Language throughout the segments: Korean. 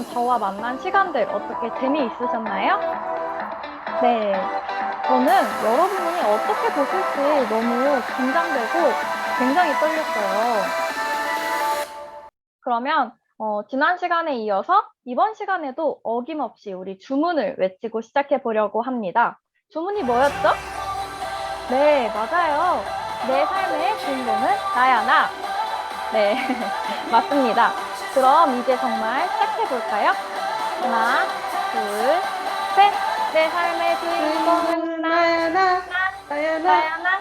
지난번 저와 만난 시간들 어떻게 재미있으셨나요? 네. 저는 여러분이 어떻게 보실지 너무 긴장되고 굉장히 떨렸어요. 그러면 어, 지난 시간에 이어서 이번 시간에도 어김없이 우리 주문을 외치고 시작해 보려고 합니다. 주문이 뭐였죠? 네, 맞아요. 내 삶의 주인공은 나야, 나. 네, 맞습니다. 그럼 이제 정말 시작 해 볼까요? 하나, 둘, 셋. 내 삶의 주인공은 나, 나야나 나야나 나야, 나.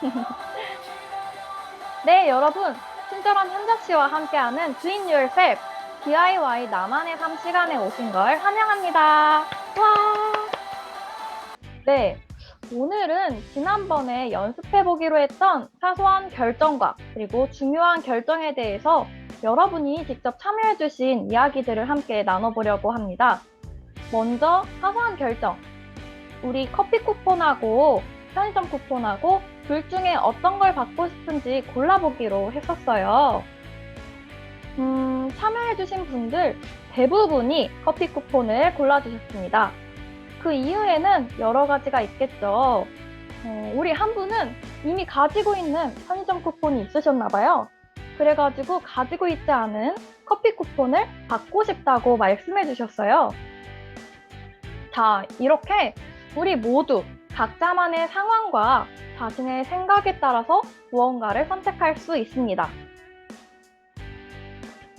네, 여러분. 친절한 현자 씨와 함께하는 Doing Yourself DIY 나만의 삶 시간에 오신 걸 환영합니다. 와! 네, 오늘은 지난번에 연습해보기로 했던 사소한 결정과 그리고 중요한 결정에 대해서 여러분이 직접 참여해주신 이야기들을 함께 나눠보려고 합니다. 먼저 사소한 결정. 우리 커피 쿠폰하고 편의점 쿠폰하고 둘 중에 어떤 걸 받고 싶은지 골라보기로 했었어요. 음, 참여해주신 분들 대부분이 커피 쿠폰을 골라주셨습니다. 그 이유에는 여러 가지가 있겠죠. 어, 우리 한 분은 이미 가지고 있는 편의점 쿠폰이 있으셨나봐요. 그래가지고 가지고 있지 않은 커피 쿠폰을 받고 싶다고 말씀해 주셨어요. 자, 이렇게 우리 모두 각자만의 상황과 자신의 생각에 따라서 무언가를 선택할 수 있습니다.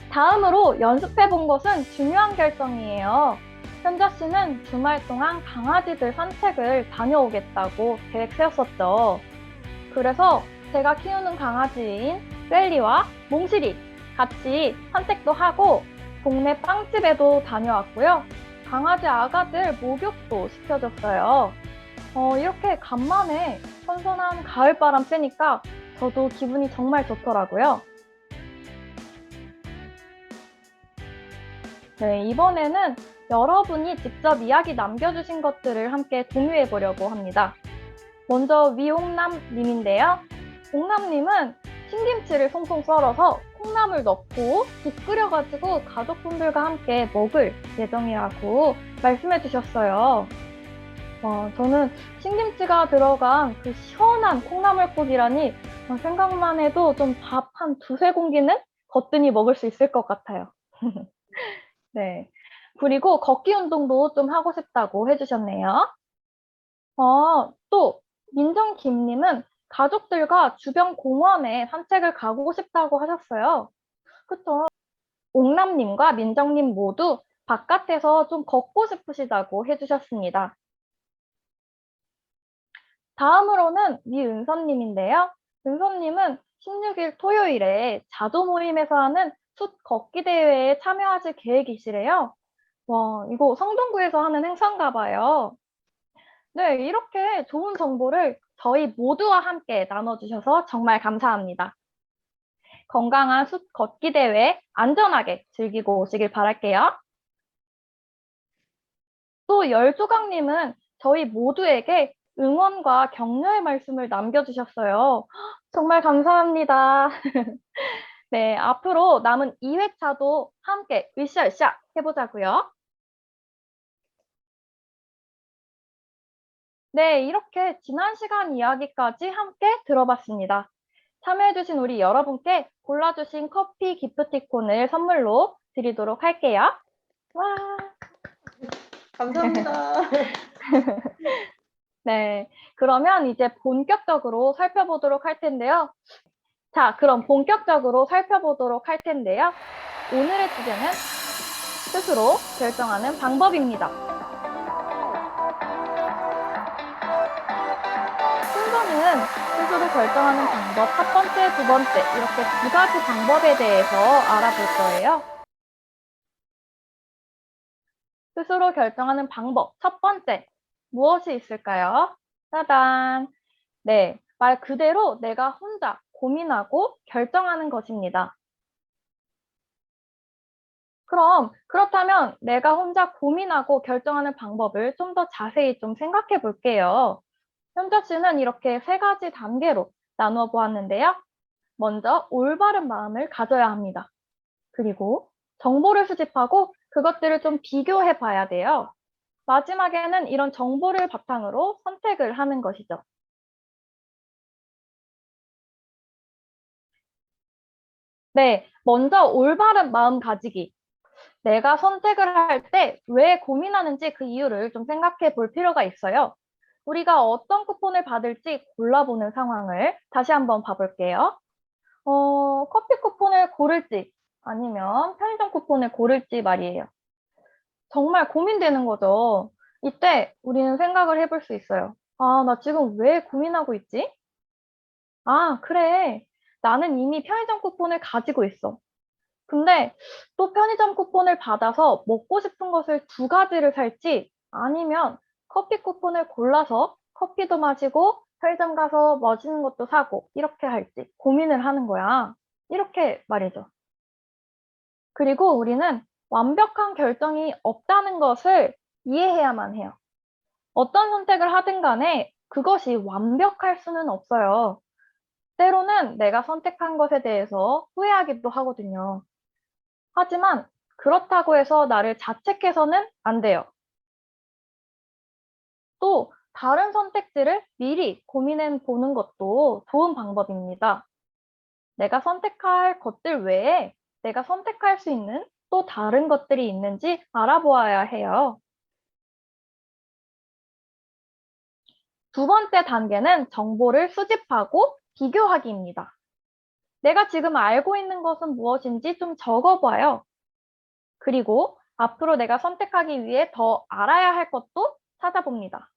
다음으로 연습해 본 것은 중요한 결정이에요. 현자 씨는 주말 동안 강아지들 산책을 다녀오겠다고 계획 세웠었죠. 그래서 제가 키우는 강아지인 셀리와 몽실이 같이 산책도 하고 동네 빵집에도 다녀왔고요. 강아지 아가들 목욕도 시켜줬어요. 어, 이렇게 간만에 선선한 가을바람 쐬니까 저도 기분이 정말 좋더라고요. 네, 이번에는 여러분이 직접 이야기 남겨주신 것들을 함께 공유해 보려고 합니다. 먼저 위홍남님인데요. 홍남님은 신김치를 송송 썰어서 콩나물 넣고 국 끓여가지고 가족분들과 함께 먹을 예정이라고 말씀해 주셨어요. 와, 저는 신김치가 들어간 그 시원한 콩나물국이라니 어, 생각만 해도 좀 밥 한 두세 공기는 거뜬히 먹을 수 있을 것 같아요. 네. 그리고 걷기 운동도 좀 하고 싶다고 해주셨네요. 어, 또, 민정김님은 가족들과 주변 공원에 산책을 가고 싶다고 하셨어요. 그쵸? 옥남님과 민정님 모두 바깥에서 좀 걷고 싶으시다고 해주셨습니다. 다음으로는 미은선님인데요. 은선님은 16일 토요일에 자조 모임에서 하는 숲 걷기 대회에 참여하실 계획이시래요. 와, 이거 성동구에서 하는 행사인가 봐요. 네, 이렇게 좋은 정보를 저희 모두와 함께 나눠주셔서 정말 감사합니다. 건강한 숲 걷기 대회 안전하게 즐기고 오시길 바랄게요. 또 열조각님은 저희 모두에게 응원과 격려의 말씀을 남겨주셨어요. 정말 감사합니다. 네, 앞으로 남은 2회차도 함께 으쌰으쌰 해보자고요. 네, 이렇게 지난 시간 이야기까지 함께 들어봤습니다. 참여해주신 우리 여러분께 골라주신 커피 기프티콘을 선물로 드리도록 할게요. 와, 감사합니다 네. 그러면 이제 본격적으로 살펴보도록 할 텐데요. 자, 그럼 본격적으로 살펴보도록 할 텐데요. 오늘의 주제는 스스로 결정하는 방법입니다. 결정하는 방법 첫 번째, 두 번째 이렇게 두 가지 방법에 대해서 알아볼 거예요. 스스로 결정하는 방법 첫 번째, 무엇이 있을까요? 짜잔. 네, 말 그대로 내가 혼자 고민하고 결정하는 것입니다. 그럼 그렇다면 내가 혼자 고민하고 결정하는 방법을 좀 더 자세히 좀 생각해 볼게요. 현자 씨는 이렇게 세 가지 단계로 나누어 보았는데요. 먼저 올바른 마음을 가져야 합니다. 그리고 정보를 수집하고 그것들을 좀 비교해 봐야 돼요. 마지막에는 이런 정보를 바탕으로 선택을 하는 것이죠. 네, 먼저 올바른 마음 가지기. 내가 선택을 할 때 왜 고민하는지 그 이유를 좀 생각해 볼 필요가 있어요. 우리가 어떤 쿠폰을 받을지 골라보는 상황을 다시 한번 봐볼게요. 어, 커피 쿠폰을 고를지 아니면 편의점 쿠폰을 고를지 말이에요. 정말 고민되는 거죠. 이때 우리는 생각을 해볼 수 있어요. 아, 나 지금 왜 고민하고 있지? 아, 그래. 나는 이미 편의점 쿠폰을 가지고 있어. 근데 또 편의점 쿠폰을 받아서 먹고 싶은 것을 두 가지를 살지 아니면 커피 쿠폰을 골라서 커피도 마시고 편의점 가서 멋있는 것도 사고 이렇게 할지 고민을 하는 거야. 이렇게 말이죠. 그리고 우리는 완벽한 결정이 없다는 것을 이해해야만 해요. 어떤 선택을 하든 간에 그것이 완벽할 수는 없어요. 때로는 내가 선택한 것에 대해서 후회하기도 하거든요. 하지만 그렇다고 해서 나를 자책해서는 안 돼요. 또 다른 선택지를 미리 고민해 보는 것도 좋은 방법입니다. 내가 선택할 것들 외에 내가 선택할 수 있는 또 다른 것들이 있는지 알아보아야 해요. 두 번째 단계는 정보를 수집하고 비교하기입니다. 내가 지금 알고 있는 것은 무엇인지 좀 적어봐요. 그리고 앞으로 내가 선택하기 위해 더 알아야 할 것도 찾아봅니다.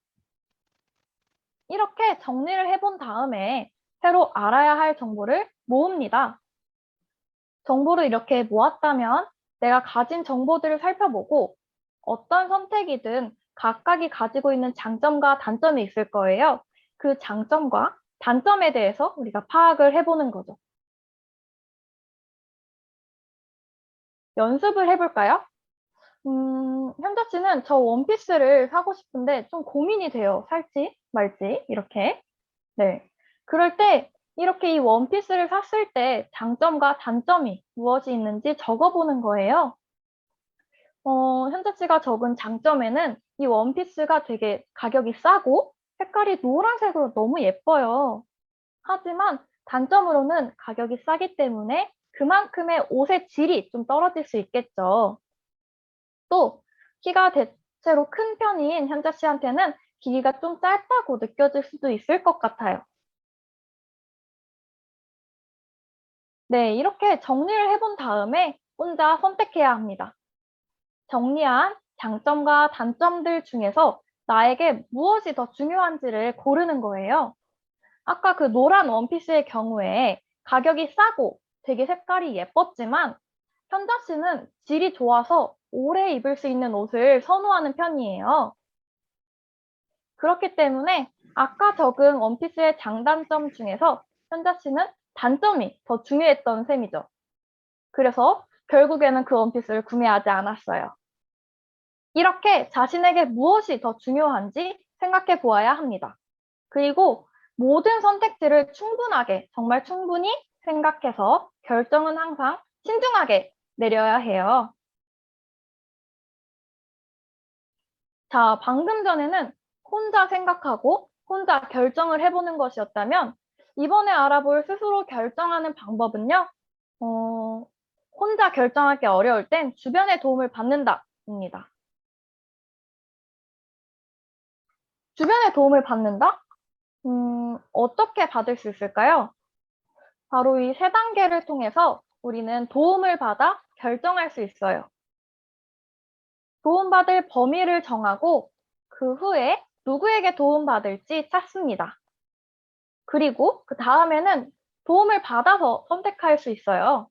이렇게 정리를 해본 다음에 새로 알아야 할 정보를 모읍니다. 정보를 이렇게 모았다면 내가 가진 정보들을 살펴보고 어떤 선택이든 각각이 가지고 있는 장점과 단점이 있을 거예요. 그 장점과 단점에 대해서 우리가 파악을 해보는 거죠. 연습을 해볼까요? 음, 현자 씨는 저 원피스를 사고 싶은데 좀 고민이 돼요. 살지 말지 이렇게. 네. 그럴 때 이렇게 이 원피스를 샀을 때 장점과 단점이 무엇이 있는지 적어보는 거예요. 어, 현자 씨가 적은 장점에는 이 원피스가 되게 가격이 싸고 색깔이 노란색으로 너무 예뻐요. 하지만 단점으로는 가격이 싸기 때문에 그만큼의 옷의 질이 좀 떨어질 수 있겠죠. 또 키가 대체로 큰 편인 현자 씨한테는 길이가 좀 짧다고 느껴질 수도 있을 것 같아요. 네, 이렇게 정리를 해본 다음에 혼자 선택해야 합니다. 정리한 장점과 단점들 중에서 나에게 무엇이 더 중요한지를 고르는 거예요. 아까 그 노란 원피스의 경우에 가격이 싸고 되게 색깔이 예뻤지만 현자 씨는 질이 좋아서 오래 입을 수 있는 옷을 선호하는 편이에요. 그렇기 때문에 아까 적은 원피스의 장단점 중에서 현자 씨는 단점이 더 중요했던 셈이죠. 그래서 결국에는 그 원피스를 구매하지 않았어요. 이렇게 자신에게 무엇이 더 중요한지 생각해 보아야 합니다. 그리고 모든 선택지를 충분하게, 정말 충분히 생각해서 결정은 항상 신중하게 내려야 해요. 자, 방금 전에는 혼자 생각하고 혼자 결정을 해보는 것이었다면 이번에 알아볼 스스로 결정하는 방법은요. 어, 혼자 결정하기 어려울 땐 주변의 도움을 받는다입니다. 주변의 도움을 받는다? 음, 어떻게 받을 수 있을까요? 바로 이 세 단계를 통해서 우리는 도움을 받아 결정할 수 있어요. 도움받을 범위를 정하고 그 후에 누구에게 도움받을지 찾습니다. 그리고 그 다음에는 도움을 받아서 선택할 수 있어요.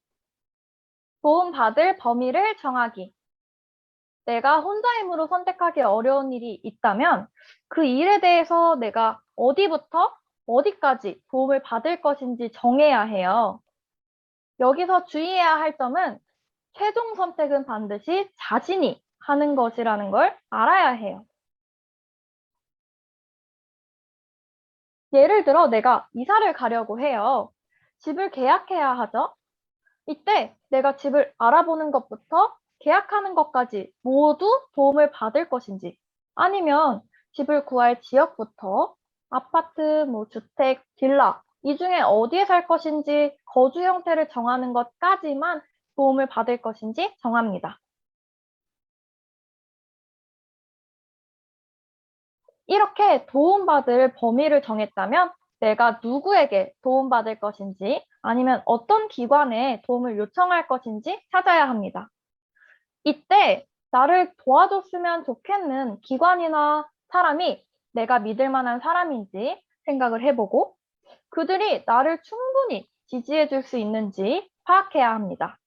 도움받을 범위를 정하기. 내가 혼자 힘으로 선택하기 어려운 일이 있다면 그 일에 대해서 내가 어디부터 어디까지 도움을 받을 것인지 정해야 해요. 여기서 주의해야 할 점은 최종 선택은 반드시 자신이 하는 것이라는 걸 알아야 해요. 예를 들어 내가 이사를 가려고 해요. 집을 계약해야 하죠. 이때 내가 집을 알아보는 것부터 계약하는 것까지 모두 도움을 받을 것인지 아니면 집을 구할 지역부터 아파트, 뭐 주택, 빌라 이 중에 어디에 살 것인지 거주 형태를 정하는 것까지만 도움을 받을 것인지 정합니다. 이렇게 도움받을 범위를 정했다면 내가 누구에게 도움받을 것인지 아니면 어떤 기관에 도움을 요청할 것인지 찾아야 합니다. 이때 나를 도와줬으면 좋겠는 기관이나 사람이 내가 믿을 만한 사람인지 생각을 해보고 그들이 나를 충분히 지지해 줄 수 있는지 파악해야 합니다.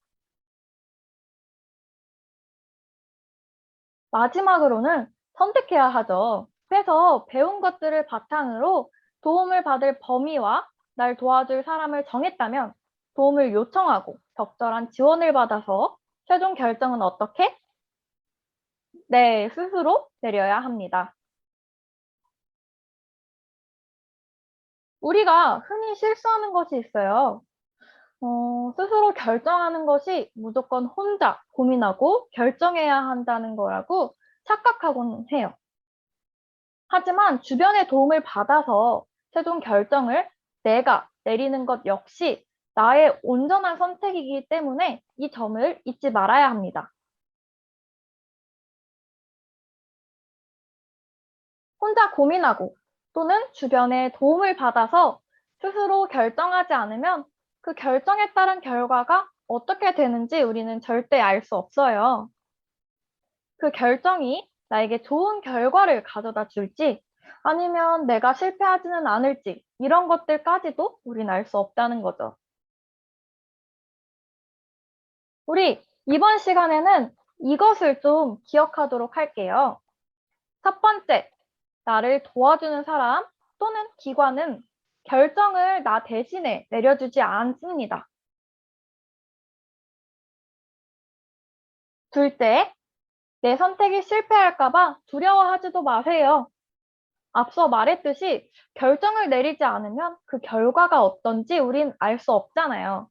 마지막으로는 선택해야 하죠. 그래서 배운 것들을 바탕으로 도움을 받을 범위와 날 도와줄 사람을 정했다면 도움을 요청하고 적절한 지원을 받아서 최종 결정은 어떻게? 네, 스스로 내려야 합니다. 우리가 흔히 실수하는 것이 있어요. 어, 스스로 결정하는 것이 무조건 혼자 고민하고 결정해야 한다는 거라고 착각하곤 해요. 하지만 주변의 도움을 받아서 최종 결정을 내가 내리는 것 역시 나의 온전한 선택이기 때문에 이 점을 잊지 말아야 합니다. 혼자 고민하고 또는 주변의 도움을 받아서 스스로 결정하지 않으면 그 결정에 따른 결과가 어떻게 되는지 우리는 절대 알 수 없어요. 그 결정이 나에게 좋은 결과를 가져다 줄지 아니면 내가 실패하지는 않을지 이런 것들까지도 우린 알 수 없다는 거죠. 우리 이번 시간에는 이것을 좀 기억하도록 할게요. 첫 번째, 나를 도와주는 사람 또는 기관은 결정을 나 대신에 내려주지 않습니다. 둘째, 내 선택이 실패할까봐 두려워하지도 마세요. 앞서 말했듯이 결정을 내리지 않으면 그 결과가 어떤지 우린 알 수 없잖아요.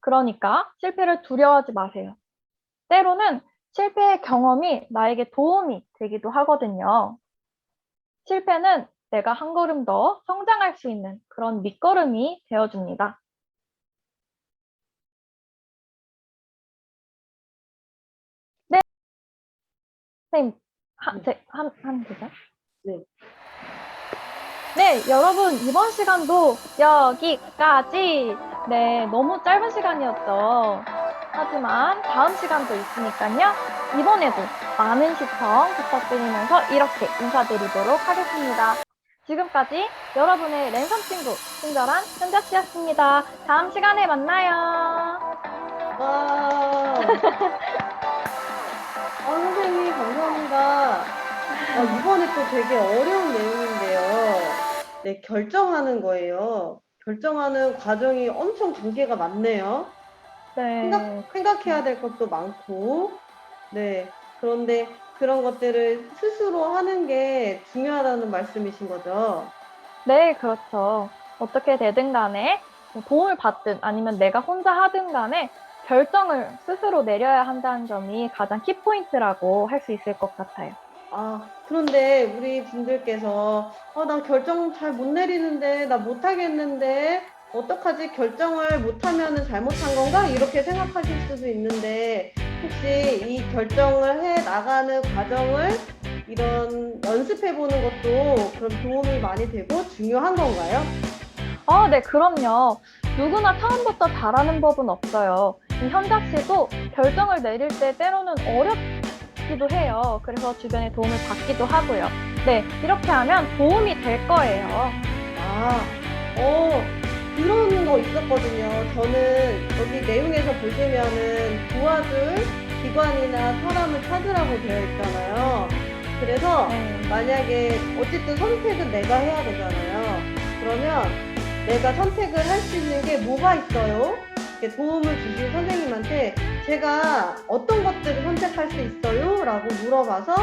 그러니까 실패를 두려워하지 마세요. 때로는 실패의 경험이 나에게 도움이 되기도 하거든요. 실패는 내가 한 걸음 더 성장할 수 있는 그런 밑거름이 되어줍니다. 선생님, 하, 제, 한, 한 되죠? 네. 네, 여러분, 이번 시간도 여기까지. 네, 너무 짧은 시간이었죠. 하지만 다음 시간도 있으니까요. 이번에도 많은 시청 부탁드리면서 이렇게 인사드리도록 하겠습니다. 지금까지 여러분의 랜선 친구, 친절한 현자 씨였습니다. 다음 시간에 만나요. 와. 아, 선생님, 감사합니다. 아, 이번에 또 되게 어려운 내용인데요. 네, 결정하는 거예요. 결정하는 과정이 엄청 단계가 많네요. 네. 생각, 생각해야 될 것도 많고, 네. 그런데 그런 것들을 스스로 하는 게 중요하다는 말씀이신 거죠? 네, 그렇죠. 어떻게 되든 간에 뭐 도움을 받든 아니면 내가 혼자 하든 간에 결정을 스스로 내려야 한다는 점이 가장 키포인트라고 할 수 있을 것 같아요. 아, 그런데 우리 분들께서, 어, 나 결정 잘 못 내리는데, 나 못하겠는데, 어떡하지? 결정을 못하면 잘못한 건가? 이렇게 생각하실 수도 있는데, 혹시 이 결정을 해 나가는 과정을 이런 연습해 보는 것도 그런 도움이 많이 되고 중요한 건가요? 아, 네, 그럼요. 누구나 처음부터 잘하는 법은 없어요. 씨도 결정을 내릴 때 때로는 어렵기도 해요. 그래서 주변의 도움을 받기도 하고요. 네, 이렇게 하면 도움이 될 거예요. 아, 어, 그런 거 있었거든요. 저는 여기 내용에서 보시면은 도와줄 기관이나 사람을 찾으라고 되어 있잖아요. 그래서 네. 만약에 어쨌든 선택은 내가 해야 되잖아요. 그러면 내가 선택을 할 수 있는 게 뭐가 있어요? 도움을 주신 선생님한테 제가 어떤 것들을 선택할 수 있어요? 라고 물어봐서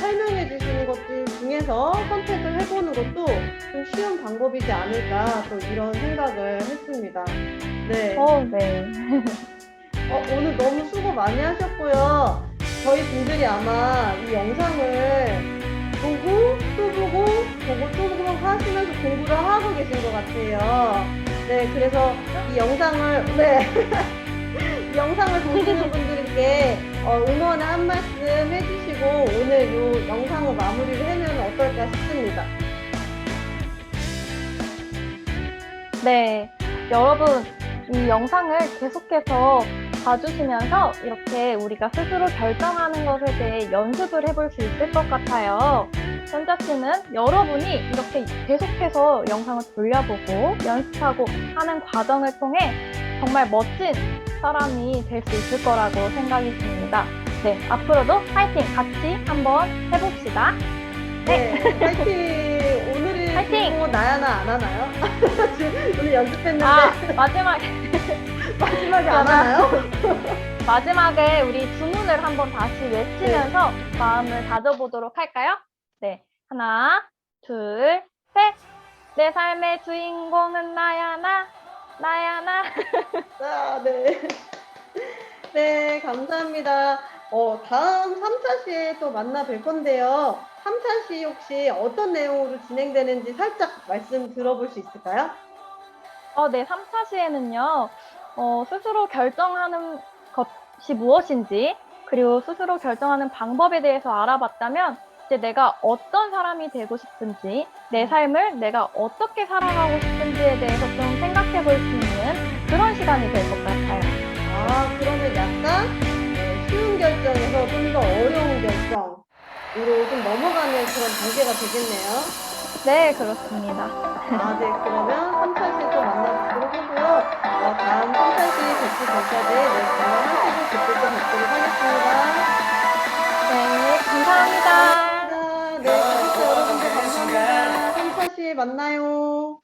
설명해 주시는 것들 중에서 선택을 해보는 것도 좀 쉬운 방법이지 않을까 또 이런 생각을 했습니다. 네. 어, 네. 어, 오늘 너무 수고 많이 하셨고요. 저희 분들이 아마 이 영상을 보고 또 보고 보고 또 보고 하시면서 공부를 하고 계신 것 같아요. 네, 그래서 이 영상을 네. 이 영상을 보시는 분들께 어, 응원의 한 말씀 해주시고 오늘 이 영상을 마무리를 하면 어떨까 싶습니다. 네. 여러분, 이 영상을 계속해서 봐주시면서 이렇게 우리가 스스로 결정하는 것에 대해 연습을 해볼 수 있을 것 같아요. 현자 씨는 여러분이 이렇게 계속해서 영상을 돌려보고 연습하고 하는 과정을 통해 정말 멋진 사람이 될 수 있을 거라고 생각이 듭니다. 네, 앞으로도 파이팅 같이 한번 해봅시다. 네, 파이팅! 오늘이 파이팅! 나야나 안 하나요? 오늘 연습했는데 아, 마지막, 마지막에 안 하나요? 마지막에 우리 주문을 한번 다시 외치면서 마음을 다져보도록 할까요? 네. 하나, 둘, 셋. 내 삶의 주인공은 나야, 나. 나야, 나. 아, 네. 네, 감사합니다. 어, 다음 3차 시에 또 만나 뵐 건데요. 3차 시 혹시 어떤 내용으로 진행되는지 살짝 말씀 들어볼 수 있을까요? 어, 네. 3차 시에는요, 어, 스스로 결정하는 것이 무엇인지, 그리고 스스로 결정하는 방법에 대해서 알아봤다면, 이제 내가 어떤 사람이 되고 싶은지, 내 삶을 내가 어떻게 살아가고 싶은지에 대해서 좀 생각해 볼 수 있는 그런 시간이 될 것 같아요. 아, 그러면 약간 어, 쉬운 결정에서 좀 더 어려운 결정으로 좀 넘어가는 그런 단계가 되겠네요. 네, 그렇습니다. 아, 네. 그러면 3차 시 또 만나보도록 하고요. 어, 다음 3차시 백지 전차대 네, 건강하시고 그때 또 뵙도록 하겠습니다. 네, 감사합니다. 감사합니다. 네, 구독자 여러분들 감사합니다. 3차시 만나요.